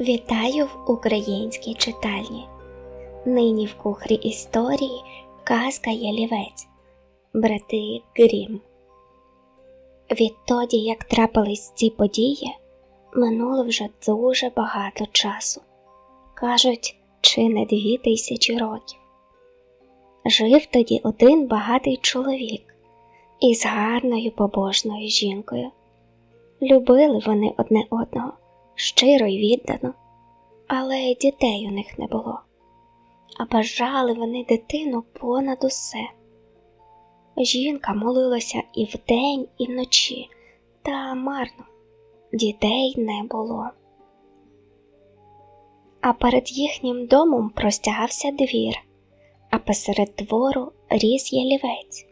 Вітаю в українській читальні. Нині в кухрі історії казка Ялівець, брати Грім. Відтоді, як трапились ці події, минуло вже дуже багато часу. Кажуть, чи не дві тисячі років. Жив тоді один багатий чоловік із гарною побожною жінкою. Любили вони одне одного щиро й віддано, але дітей у них не було, а бажали вони дитину понад усе. Жінка молилася і вдень, і вночі, та марно дітей не було. А перед їхнім домом простягався двір, а посеред двору ріс ялівець.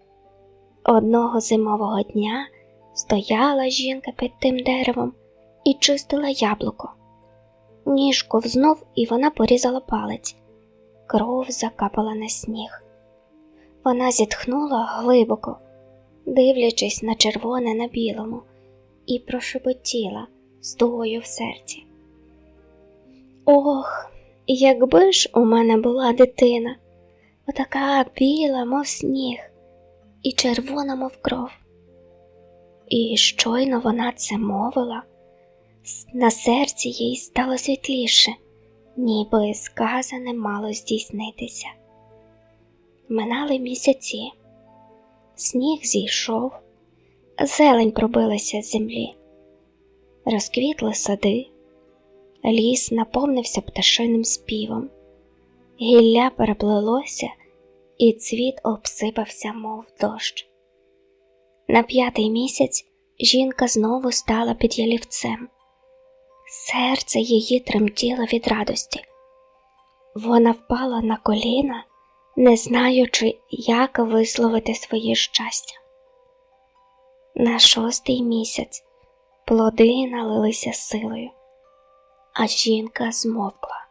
Одного зимового дня стояла жінка під тим деревом і чистила яблуко. Ніж ковзнув, і вона порізала палець. Кров закапала на сніг. Вона зітхнула глибоко, дивлячись на червоне на білому, і прошепотіла з тугою в серці. Ох, якби ж у мене була дитина, отака біла, мов сніг, і червона, мов кров. І щойно вона це мовила. На серці їй стало світліше, ніби сказане мало здійснитися. Минали місяці, сніг зійшов, зелень пробилася з землі, розквітли сади, ліс наповнився пташиним співом, гілля переплелося, і цвіт обсипався, мов дощ. На п'ятий місяць жінка знову стала під ялівцем. Серце її тремтіло від радості. Вона впала на коліна, не знаючи, як висловити своє щастя. На шостий місяць плоди налилися силою, а жінка змовкла.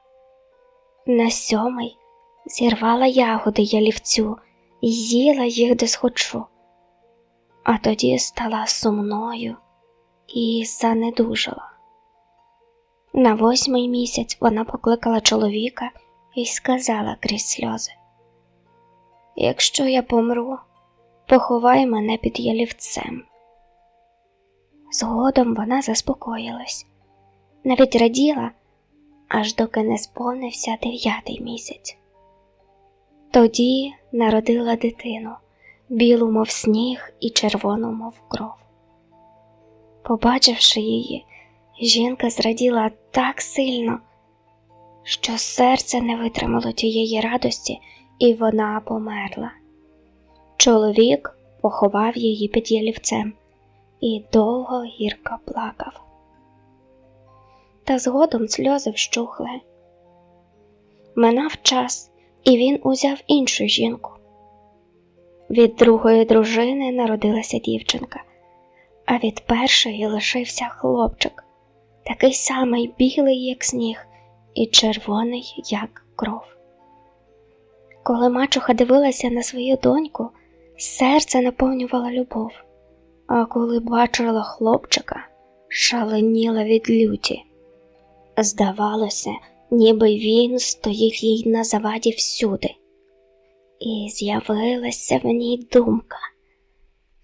На сьомий зірвала ягоди ялівцю і їла їх де схочу, а тоді стала сумною і занедужала. На восьмий місяць вона покликала чоловіка і сказала крізь сльози: Якщо я помру, поховай мене під ялівцем. Згодом вона заспокоїлась, навіть раділа, аж доки не сповнився дев'ятий місяць. Тоді народила дитину, білу, мов сніг, і червону, мов кров. Побачивши її, Жінка зраділа так сильно, що серце не витримало тієї радості, і вона померла. Чоловік поховав її під ялівцем і довго гірко плакав. Та згодом сльози вщухли. Минав час, і він узяв іншу жінку. Від другої дружини народилася дівчинка, а від першої лишився хлопчик такий самий білий, як сніг, і червоний, як кров. Коли мачуха дивилася на свою доньку, серце наповнювала любов, а коли бачила хлопчика, шаленіла від люті. Здавалося, ніби він стоїть їй на заваді всюди, і з'явилася в ній думка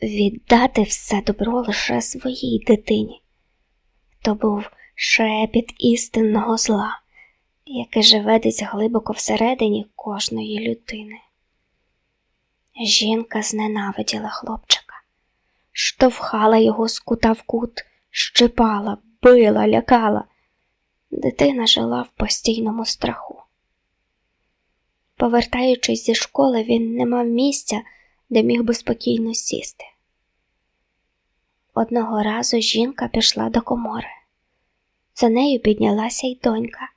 віддати все добро лише своїй дитині то був шепіт істинного зла, яке живе десь глибоко всередині кожної людини. Жінка зненавиділа хлопчика, штовхала його з кута в кут, щипала, била, лякала. Дитина жила в постійному страху. Повертаючись зі школи, він не мав місця, де міг би спокійно сісти. Одного разу жінка пішла до комори. За нею піднялася й донька.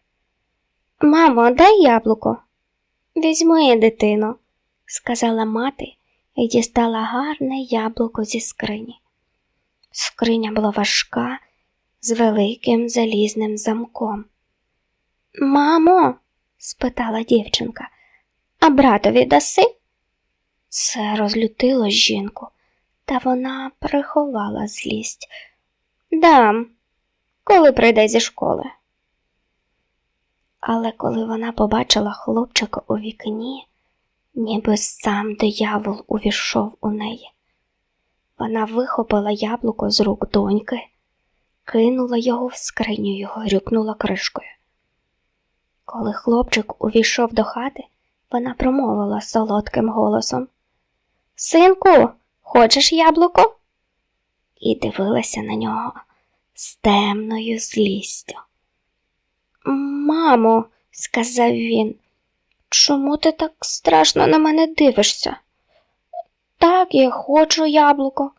Мамо, дай яблуко. Візьми, дитино, сказала мати і дістала гарне яблуко зі скрині. Скриня була важка, з великим залізним замком. Мамо, спитала дівчинка, а братові даси? Це розлютило жінку та вона приховала злість. Дам, коли прийде зі школи. Але коли вона побачила хлопчика у вікні, ніби сам диявол увійшов у неї. Вона вихопила яблуко з рук доньки, кинула його в скриню і грюкнула кришкою. Коли хлопчик увійшов до хати, вона промовила солодким голосом Синку, хочеш яблуко? І дивилася на нього з темною злістю. Мамо, сказав він, чому ти так страшно на мене дивишся? Так, я хочу яблуко.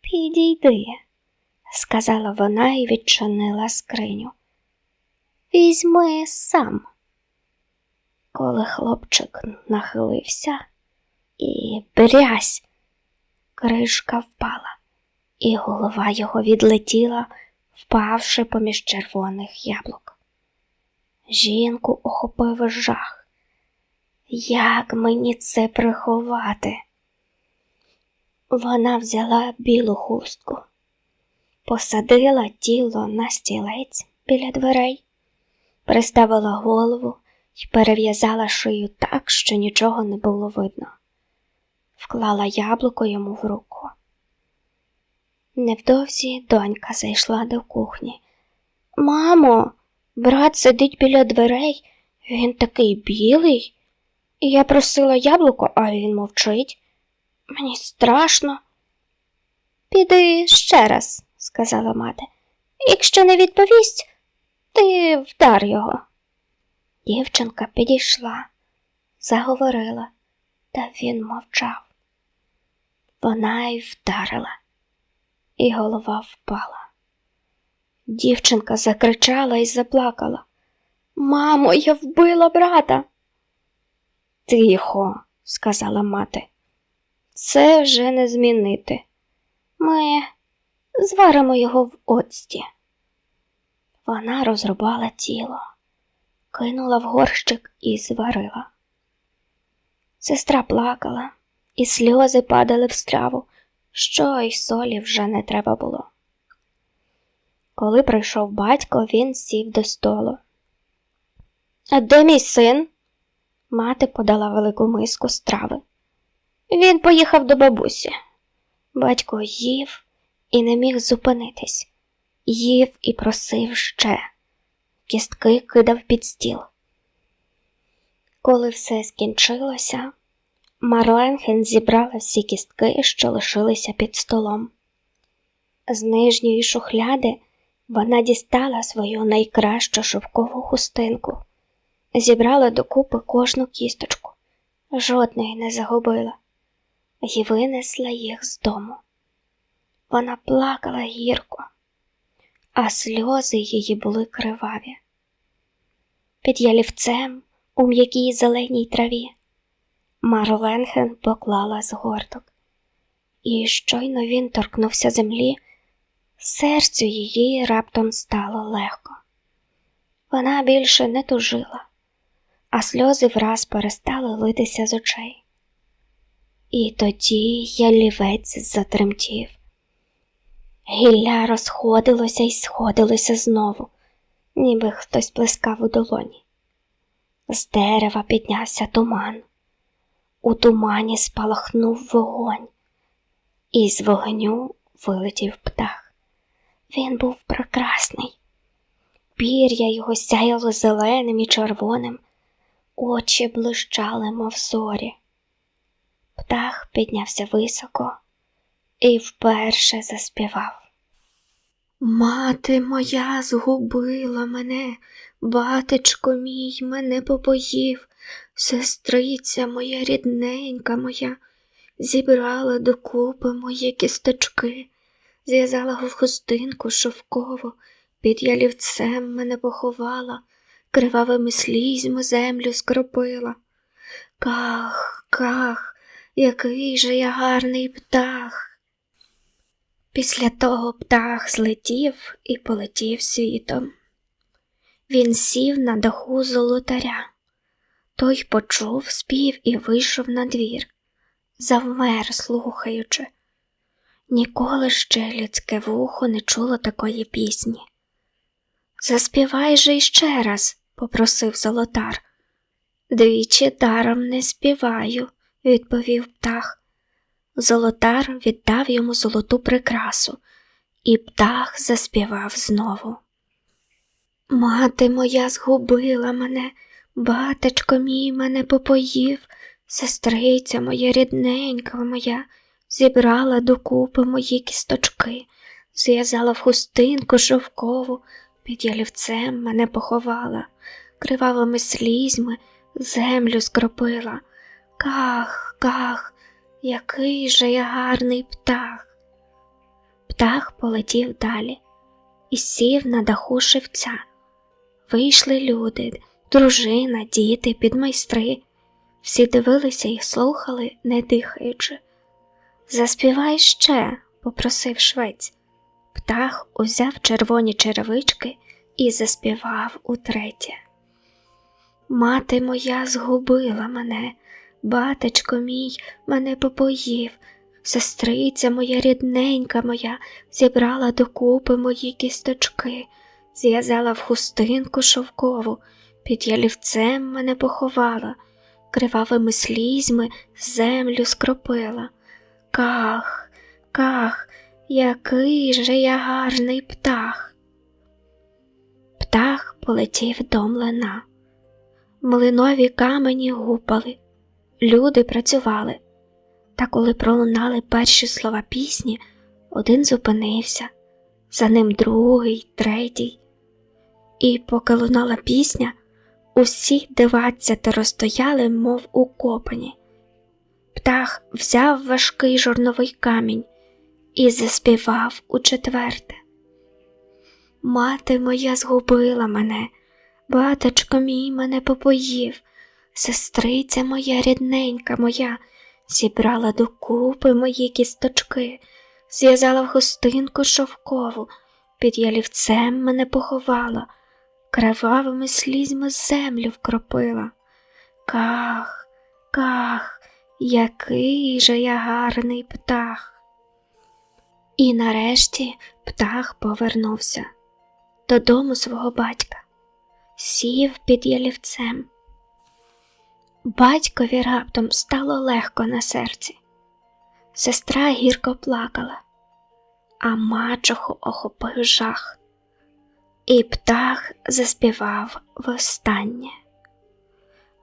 Підійди, сказала вона і відчинила скриню. Візьми сам. Коли хлопчик нахилився і брязь, кришка впала, і голова його відлетіла, впавши поміж червоних яблук. Жінку охопив жах. Як мені це приховати? Вона взяла білу хустку, посадила тіло на стілець біля дверей, приставила голову і перев'язала шию так, що нічого не було видно, вклала яблуко йому в руку. Невдовзі донька зайшла до кухні. Мамо, брат сидить біля дверей, він такий білий. Я просила яблуко, а він мовчить. Мені страшно. Піди ще раз, сказала мати. Якщо не відповість, ти вдар його. Дівчинка підійшла, заговорила, та він мовчав. Вона й вдарила, і голова впала. Дівчинка закричала і заплакала. Мамо, я вбила брата. Тихо, сказала мати. Це вже не змінити. Ми зваримо його в оцті. Вона розрубала тіло, кинула в горщик і зварила. Сестра плакала, і сльози падали в страву, що й солі вже не треба було. Коли прийшов батько, він сів до столу. А де мій син? Мати подала велику миску страви. Він поїхав до бабусі. Батько їв і не міг зупинитись, їв і просив ще, кістки кидав під стіл. Коли все скінчилося, Марленхен зібрала всі кістки, що лишилися під столом. З нижньої шухляди вона дістала свою найкращу шовкову хустинку, зібрала докупи кожну кісточку, жодної не загубила і винесла їх з дому. Вона плакала гірко, а сльози її були криваві. Під ялівцем у м'якій зеленій траві Марленхен поклала згорток, і щойно він торкнувся землі, серцю її раптом стало легко. Вона більше не тужила, а сльози враз перестали литися з очей. І тоді ялівець затремтів. Гілля розходилося і сходилося знову, ніби хтось плескав у долоні. З дерева піднявся туман. У тумані спалахнув вогонь, і з вогню вилетів птах. Він був прекрасний. Пір'я його сяяло зеленим і червоним, очі блищали, мов зорі. Птах піднявся високо і вперше заспівав. Мати моя згубила мене, батечко мій мене попоїв, сестриця моя рідненька моя, зібрала докупи мої кісточки, зв'язала в хустинку шовкову, під ялівцем мене поховала, кривавими слізьми землю скропила. Ках, ках, який же я гарний птах. Після того птах злетів і полетів світом. Він сів на даху золотаря. Той почув спів і вийшов на двір, завмер, слухаючи. Ніколи ще людське вухо не чуло такої пісні. Заспівай же іще раз, попросив золотар. Двічі даром не співаю, відповів птах. Золотар віддав йому золоту прикрасу, і птах заспівав знову. Мати моя згубила мене, батечко мій мене попоїв, сестриця моя рідненька моя, зібрала докупи мої кісточки, зв'язала в хустинку шовкову, під ялівцем мене поховала, кривавими слізьми землю скропила. Ках, ках, який же я гарний птах. Птах полетів далі і сів на даху шевця. Вийшли люди, дружина, діти, підмайстри. Всі дивилися і слухали, не дихаючи. Заспівай ще, попросив швець. Птах узяв червоні черевички і заспівав утретє. Мати моя згубила мене, батечко мій мене попоїв, сестриця моя рідненька моя зібрала докупи мої кісточки, зв'язала в хустинку шовкову, під ялівцем мене поховала, кривавими слізьми землю скропила. Ках, ках, який же я гарний птах. Птах полетів до млина. Млинові камені гупали, люди працювали. Та коли пролунали перші слова пісні, один зупинився, за ним другий, третій. І поки лунала пісня, усі двадцятеро стояли, мов укопані. Птах взяв важкий жорновий камінь і заспівав у четверте. Мати моя згубила мене, батечко мій мене попоїв, сестриця моя рідненька моя зібрала докупи мої кісточки, зв'язала в хустинку шовкову, під ялівцем мене поховала, кривавими слізьми землю вкропила. Ках, ках, який же я гарний птах. І нарешті птах повернувся додому свого батька, сів під ялівцем. Батькові раптом стало легко на серці. Сестра гірко плакала, а мачоху охопив жах, і птах заспівав востаннє.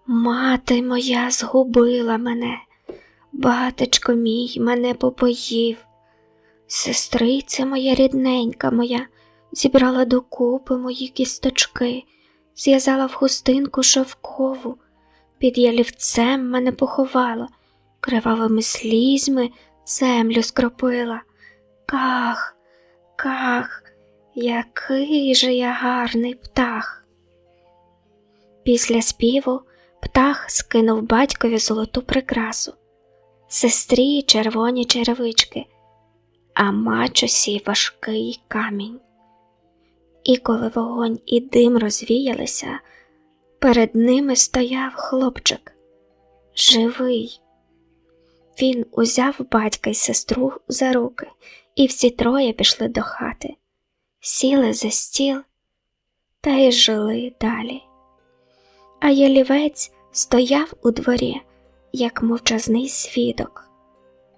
Мати моя згубила мене, батечко мій мене попоїв, сестриця моя рідненька моя зібрала докупи мої кісточки, зв'язала в хустинку шовкову, під ялівцем мене поховала, кривавими слізьми землю скропила. Ках, ках, який же я гарний птах. Після співу птах скинув батькові золоту прикрасу, сестрі червоні черевички, а мачосі важкий камінь. І коли вогонь і дим розвіялися, перед ними стояв хлопчик живий. Він узяв батька й сестру за руки, і всі троє пішли до хати, сіли за стіл та й жили далі. А ялівець стояв у дворі, як мовчазний свідок,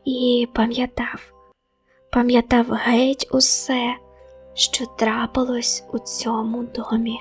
і пам'ятав, пам'ятав геть усе, що трапилось у цьому домі.